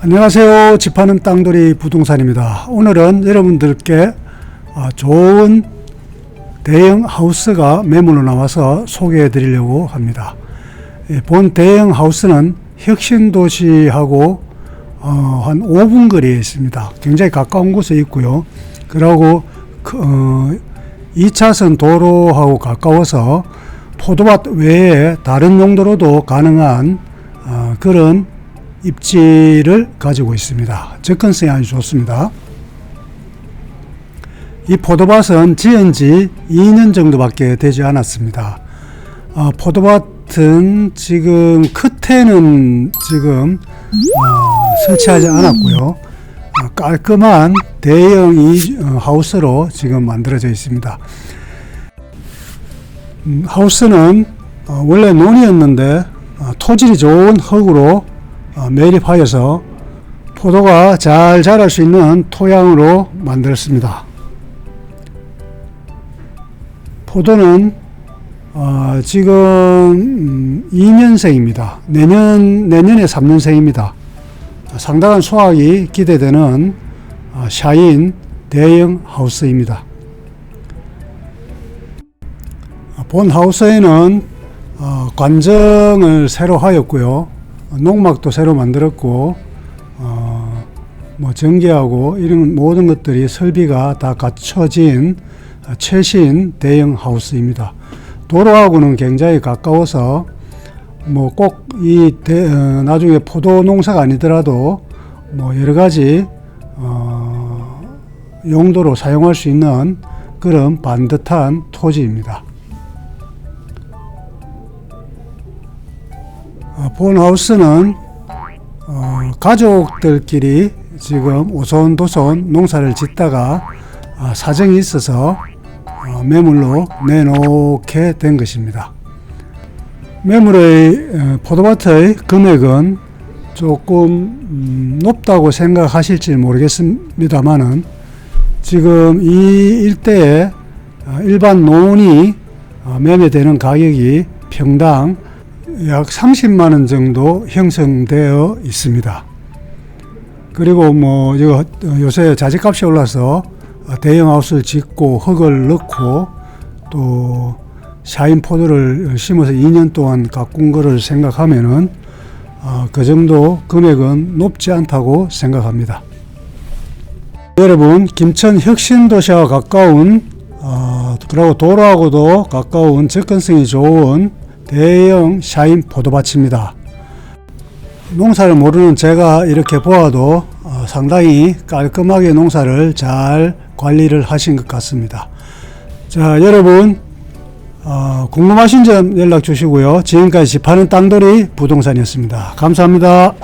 안녕하세요. 집하는 땅돌이 부동산입니다. 오늘은 여러분들께 아, 좋은 대형 하우스가 매물로 나와서 소개해 드리려고 합니다. 예, 본 대형 하우스는 혁신도시하고 어, 한 5분 거리에 있습니다. 굉장히 가까운 곳에 있고요. 그리고 그, 어, 2차선 도로하고 가까워서 포도밭 외에 다른 용도로도 가능한 어, 그런 입지를 가지고 있습니다. 접근성이 아주 좋습니다. 이 포도밭은 지은 지 2년 정도밖에 되지 않았습니다. 어, 포도밭은 지금 끝에는 지금 어, 설치하지 않았고요. 어, 깔끔한 대형 이, 어, 하우스로 지금 만들어져 있습니다. 음, 하우스는 어, 원래 논이었는데 어, 토질이 좋은 흙으로 어, 매립하여서 포도가 잘 자랄 수 있는 토양으로 만들었습니다. 포도는 어, 지금 음, 2년생입니다. 내년 내년에 3년생입니다. 상당한 수확이 기대되는 어, 샤인 대형 하우스입니다. 어, 본 하우스에는 어, 관정을 새로 하였고요. 농막도 새로 만들었고 어, 뭐 전기하고 이런 모든 것들이 설비가 다 갖춰진 어, 최신 대형 하우스입니다. 도로하고는 굉장히 가까워서 뭐 꼭이 어, 나중에 포도 농사가 아니더라도 뭐 여러 가지 어, 용도로 사용할 수 있는 그런 반듯한 토지입니다. 어, 본하우스는 어, 가족들끼리 지금 오손도손 농사를 짓다가 어, 사정이 있어서 어, 매물로 내놓게 된 것입니다. 매물의 어, 포도밭의 금액은 조금 음, 높다고 생각하실지 모르겠습니다만은 지금 이 일대에 어, 일반 논이 어, 매매되는 가격이 평당 약 30만 원 정도 형성되어 있습니다. 그리고 뭐 요새 자재값이 올라서 대형 하우스를 짓고 흙을 넣고 또 샤인 포도를 심어서 2년 동안 가꾼 거를 생각하면은 어, 그 정도 금액은 높지 않다고 생각합니다. 여러분 김천 혁신도시와 가까운 어, 그리고 도로하고도 가까운 접근성이 좋은 대형 샤인 포도밭입니다. 농사를 모르는 제가 이렇게 보아도 어, 상당히 깔끔하게 농사를 잘 관리를 하신 것 같습니다. 자, 여러분 어, 궁금하신 점 연락 주시고요. 지금까지 파는 땅돌이 부동산이었습니다. 감사합니다.